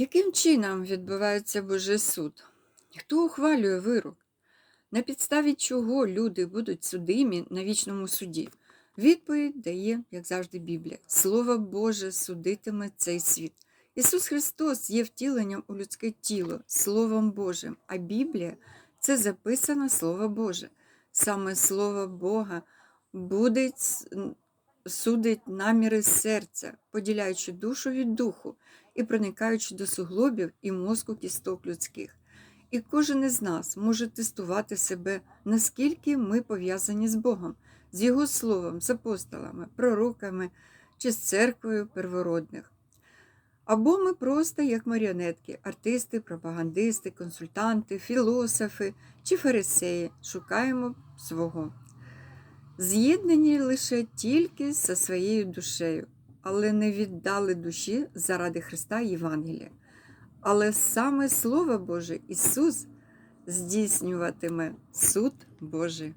Яким чином відбувається Божий суд? Хто ухвалює вирок? На підставі чого люди будуть судимі на вічному суді? Відповідь дає, як завжди, Біблія. Слово Боже судитиме цей світ. Ісус Христос є втіленням у людське тіло, Словом Божим, а Біблія це записано Слово Боже. Саме Слово Бога буде судить наміри серця, поділяючи душу від духу і проникаючи до суглобів і мозку кісток людських. І кожен із нас може тестувати себе, наскільки ми пов'язані з Богом, з Його Словом, з апостолами, пророками чи з церквою первородних. Або ми просто як маріонетки, артисти, пропагандисти, консультанти, філософи чи фарисеї шукаємо свого. З'єднані лише тільки зі своєю душею, але не віддали душі заради Христа Євангелія. Але саме Слово Боже Ісус здійснюватиме суд Божий.